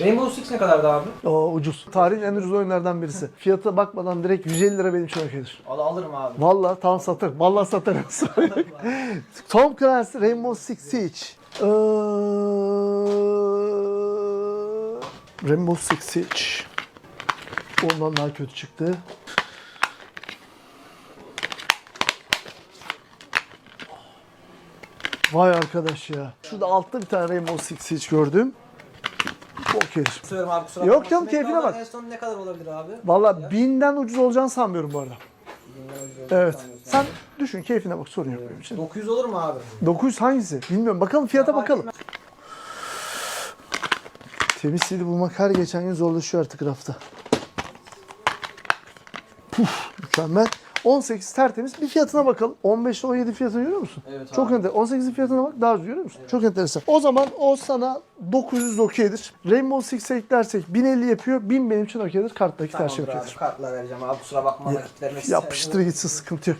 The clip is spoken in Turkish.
Rainbow Six ne kadardı abi? O ucuz. Tarihin en ucuz oyunlardan birisi. Fiyata bakmadan direkt 150 lira benim için okeydir. Al alırım abi. Vallahi tam satarım. Vallahi satarım. Tom Clancy Rainbow Six Siege. Ee, Rainbow Six Siege. Ondan daha kötü çıktı. Vay arkadaş ya. Şurada altta bir tane Rainbow Six Siege gördüm. Okeydir. Söylüyorum abi kusura Yok canım, keyfine bak. En son ne kadar olabilir abi? Valla binden ucuz olacağını sanmıyorum bu arada. Evet. Sen düşün keyfine bak sorun yok benim için. 900 olur mu abi? 900 hangisi? Bilmiyorum. Bakalım fiyata Ya, bakalım. Temiz CD bulmak her geçen gün zorlaşıyor artık rafta. Puf, mükemmel. 18 tertemiz. Bir fiyatına bakalım. 15 ile 17 fiyatını görüyor musun? Evet Çok abi. enteresan. 18'in fiyatına bak daha ucuz görüyor musun? Çok enteresan. O zaman o sana 900 okeydir. Rainbow Six'e eklersek 1050 yapıyor. 1000 benim için okeydir. Karttaki her şey okeydir. Kartla vereceğim abi kusura bakma nakit vermek isterim. Yapıştır gitsin sıkıntı yok.